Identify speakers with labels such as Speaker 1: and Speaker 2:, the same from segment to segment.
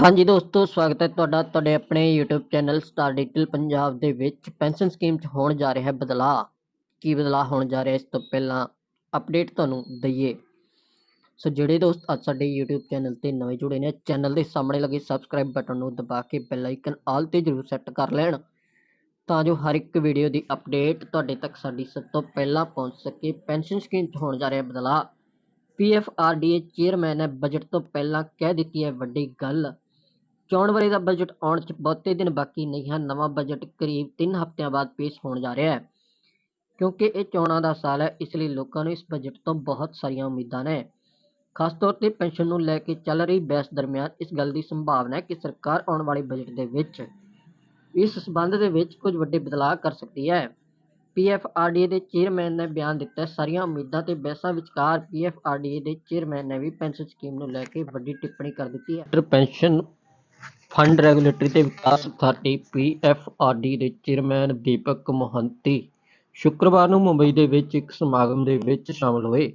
Speaker 1: ਹਾਂਜੀ ਦੋਸਤੋ, ਸਵਾਗਤ ਹੈ ਤੁਹਾਡਾ, ਤੁਹਾਡੇ ਆਪਣੇ YouTube channel Star Digital Punjab ਦੇ ਵਿੱਚ। ਪੈਨਸ਼ਨ ਸਕੀਮ 'ਚ ਹੋਣ ਜਾ ਰਿਹਾ ਹੈ ਬਦਲਾਅ। ਕੀ ਬਦਲਾਅ ਹੋਣ ਜਾ ਰਿਹਾ, ਇਸ ਤੋਂ ਪਹਿਲਾਂ ਅਪਡੇਟ ਤੁਹਾਨੂੰ ਦਈਏ। ਸੋ ਜਿਹੜੇ ਦੋਸਤ ਅੱਜ ਸਾਡੇ YouTube ਚੈਨਲ ਤੇ ਨਵੇਂ ਜੁੜੇ ਨੇ, ਚੈਨਲ ਦੇ ਸਾਹਮਣੇ ਲੱਗੇ ਸਬਸਕ੍ਰਾਈਬ ਬਟਨ ਨੂੰ ਦਬਾ ਕੇ ਬੈਲ ਆਈਕਨ ਆਲ ਤੇ ਜ਼ਰੂਰ ਸੈੱਟ ਕਰ ਲੈਣ, ਤਾਂ ਜੋ ਹਰ ਇੱਕ ਵੀਡੀਓ ਦੀ ਅਪਡੇਟ ਤੁਹਾਡੇ ਤੱਕ ਸਾਡੀ ਸਭ ਤੋਂ ਪਹਿਲਾਂ ਪਹੁੰਚ ਸਕੇ। ਪੈਨਸ਼ਨ ਸਕੀਮ 'ਚ ਹੋਣ ਜਾ ਰਿਹਾ ਬਦਲਾਅ। ਪੀਐਫਆਰਡੀਏ ਚੇਅਰਮੈਨ ਨੇ ਬਜਟ ਤੋਂ ਪਹਿਲਾਂ ਕਹਿ ਦਿੱਤੀ ਹੈ ਵੱਡੀ ਗੱਲ। ਚੋਣ ਵਰੇ ਦਾ ਬਜਟ ਆਉਣ 'ਚ ਬਹੁਤੇ ਦਿਨ ਬਾਕੀ ਨਹੀਂ ਹਨ। ਨਵਾਂ ਬਜਟ ਕਰੀਬ 3 ਹਫ਼ਤਿਆਂ ਬਾਅਦ ਪੇਸ਼ ਹੋਣ ਜਾ ਰਿਹਾ ਹੈ। ਕਿਉਂਕਿ ਇਹ ਚੋਣਾਂ ਦਾ ਸਾਲ ਹੈ, ਇਸ ਲਈ ਲੋਕਾਂ ਨੂੰ ਇਸ ਬਜਟ ਤੋਂ ਬਹੁਤ ਸਾਰੀਆਂ ਉਮੀਦਾਂ ਨੇ। ਖਾਸ ਤੌਰ ਤੇ ਪੈਨਸ਼ਨ ਨੂੰ ਲੈ ਕੇ ਚੱਲ ਰਹੀ ਬਹਿਸ ਦਰਮਿਆਨ ਇਸ ਗੱਲ ਦੀ ਸੰਭਾਵਨਾ ਹੈ ਕਿ ਸਰਕਾਰ ਆਉਣ ਵਾਲੇ ਬਜਟ ਦੇ ਵਿੱਚ ਇਸ ਸਬੰਧ ਦੇ ਵਿੱਚ ਕੁਝ ਵੱਡੇ ਬਦਲਾਅ ਕਰ ਸਕਦੀ ਹੈ। ਪੀਐਫਆਰਡੀਏ ਦੇ ਚੇਅਰਮੈਨ ਨੇ ਬਿਆਨ ਦਿੱਤਾ ਸਾਰੀਆਂ ਉਮੀਦਾਂ ਤੇ ਬਹਿਸਾਂ ਵਿਚਕਾਰ ਪੀਐਫਆਰਡੀਏ ਦੇ ਚੇਅਰਮੈਨ ਨੇ ਵੀ ਪੈਨਸ਼ਨ ਸਕੀਮ ਨੂੰ ਲੈ ਕੇ ਵੱਡੀ ਟਿੱਪਣੀ ਕਰ ਦਿੱਤੀ ਹੈ। ਪੈਨਸ਼ਨ ਫੰਡ ਰੈਗੂਲੇਟਰੀ ਤੇ ਵਿਕਾਸ ਅਥਾਰਟੀ ਪੀਐਫਆਰਡੀ ਦੇ ਚੇਅਰਮੈਨ ਦੀਪਕ ਮੋਹੰਤੀ ਸ਼ੁੱਕਰਵਾਰ ਨੂੰ ਮੁੰਬਈ ਦੇ ਵਿੱਚ ਇੱਕ ਸਮਾਗਮ ਦੇ ਵਿੱਚ ਸ਼ਾਮਲ ਹੋਏ।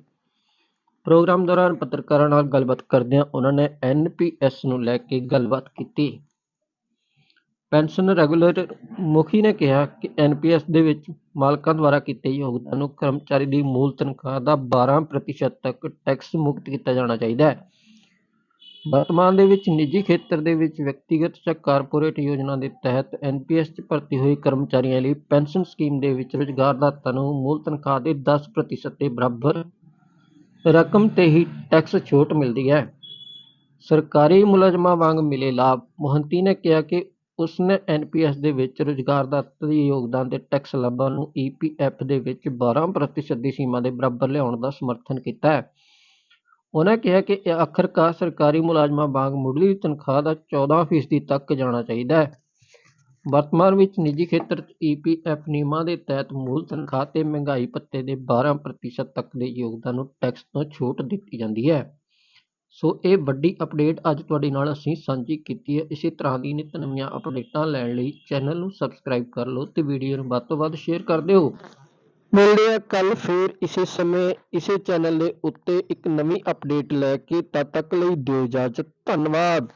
Speaker 1: ਪ੍ਰੋਗਰਾਮ ਦੌਰਾਨ ਪੱਤਰਕਾਰਾਂ ਨਾਲ ਗੱਲਬਾਤ ਕਰਦਿਆਂ ਉਹਨਾਂ ਨੇ ਐਨਪੀਐਸ ਨੂੰ ਲੈ ਕੇ ਗੱਲਬਾਤ ਕੀਤੀ। ਪੈਨਸ਼ਨ ਰੈਗੂਲੇਟਰ ਮੁਖੀ ਨੇ ਕਿਹਾ ਕਿ ਐਨਪੀਐਸ ਦੇ ਵਿੱਚ ਮਾਲਕਾਂ ਦੁਆਰਾ ਕੀਤੇ ਯੋਗਦਾਨ ਨੂੰ ਕਰਮਚਾਰੀ ਦੀ ਮੂਲ ਤਨਖਾਹ ਦਾ 12% ਤੱਕ ਟੈਕਸ ਮੁਕਤ ਕੀਤਾ ਜਾਣਾ ਚਾਹੀਦਾ ਹੈ। ਵਰਤਮਾਨ ਦੇ ਵਿੱਚ ਨਿੱਜੀ ਖੇਤਰ ਦੇ ਵਿੱਚ ਵਿਅਕਤੀਗਤ ਜਾਂ ਕਾਰਪੋਰੇਟ ਯੋਜਨਾ ਦੇ ਤਹਿਤ ਐਨਪੀਐਸ 'ਚ ਭਰਤੀ ਹੋਏ ਕਰਮਚਾਰੀਆਂ ਲਈ ਪੈਨਸ਼ਨ ਸਕੀਮ ਦੇ ਵਿੱਚ ਰੁਜ਼ਗਾਰਦਾਤਾ ਨੂੰ ਮੂਲ ਤਨਖਾਹ ਦੇ 10% ਦੇ ਬਰਾਬਰ ਰਕਮ ਤੇ ਹੀ ਟੈਕਸ ਛੋਟ ਮਿਲਦੀ ਹੈ। ਸਰਕਾਰੀ ਮੁਲਾਜ਼ਮਾਂ ਵਾਂਗ ਮਿਲੇ ਲਾਭ, ਮੋਹੰਤੀ ਨੇ ਕਿਹਾ ਕਿ ਉਸਨੇ ਐਨਪੀਐਸ ਦੇ ਵਿੱਚ ਰੁਜ਼ਗਾਰਦਾਤਾ ਦੇ ਯੋਗਦਾਨ ਦੇ ਟੈਕਸ ਲਾਭਾਂ ਨੂੰ ਈਪੀਐਫ ਦੇ ਵਿੱਚ 12% ਦੀ ਸੀਮਾ ਦੇ ਬਰਾਬਰ ਲਿਆਉਣ ਦਾ ਸਮਰਥਨ ਕੀਤਾ ਹੈ। ਉਹਨਾਂ ਕਿਹਾ ਕਿ ਇਹ ਆਖਰਕਾਰ ਸਰਕਾਰੀ ਮੁਲਾਜ਼ਮਾਂ ਵਾਂਗ ਮੁੱਢਲੀ ਤਨਖਾਹ ਦਾ 14% ਤੱਕ ਜਾਣਾ ਚਾਹੀਦਾ ਹੈ। ਵਰਤਮਾਨ ਵਿੱਚ ਨਿੱਜੀ ਖੇਤਰ 'ਚ ਈਪੀਐਫ ਨਿਯਮਾਂ ਦੇ ਤਹਿਤ ਮੂਲ ਤਨਖਾਹ ਤੇ ਮਹਿੰਗਾਈ ਭੱਤੇ ਦੇ 12% ਤੱਕ ਦੇ ਯੋਗਦਾਨ ਨੂੰ ਟੈਕਸ ਤੋਂ ਛੋਟ ਦਿੱਤੀ ਜਾਂਦੀ ਹੈ। ਸੋ ਇਹ ਵੱਡੀ ਅਪਡੇਟ ਅੱਜ ਤੁਹਾਡੇ ਨਾਲ ਅਸੀਂ ਸਾਂਝੀ ਕੀਤੀ ਹੈ। ਇਸੇ ਤਰ੍ਹਾਂ ਦੀ ਨਿਤ ਨਵੀਆਂ ਅਪਡੇਟਾਂ ਲੈਣ ਲਈ ਚੈਨਲ ਨੂੰ ਸਬਸਕ੍ਰਾਈਬ ਕਰ ਲਓ ਤੇ ਵੀਡੀਓ ਨੂੰ ਵੱਧ ਤੋਂ ਵੱਧ ਸ਼ੇਅਰ ਕਰ ਦਿਓ। ਮਿਲਦੇ ਹਾਂ ਕੱਲ ਫੇਰ ਇਸੇ ਸਮੇਂ, ਇਸੇ ਚੈਨਲ ਦੇ ਉੱਤੇ ਇੱਕ ਨਵੀਂ ਅਪਡੇਟ ਲੈ ਕੇ ਤਦ ਤੱਕ ਲਈ ਦਿਓ ਇਜਾਜ਼ਤ, ਧੰਨਵਾਦ।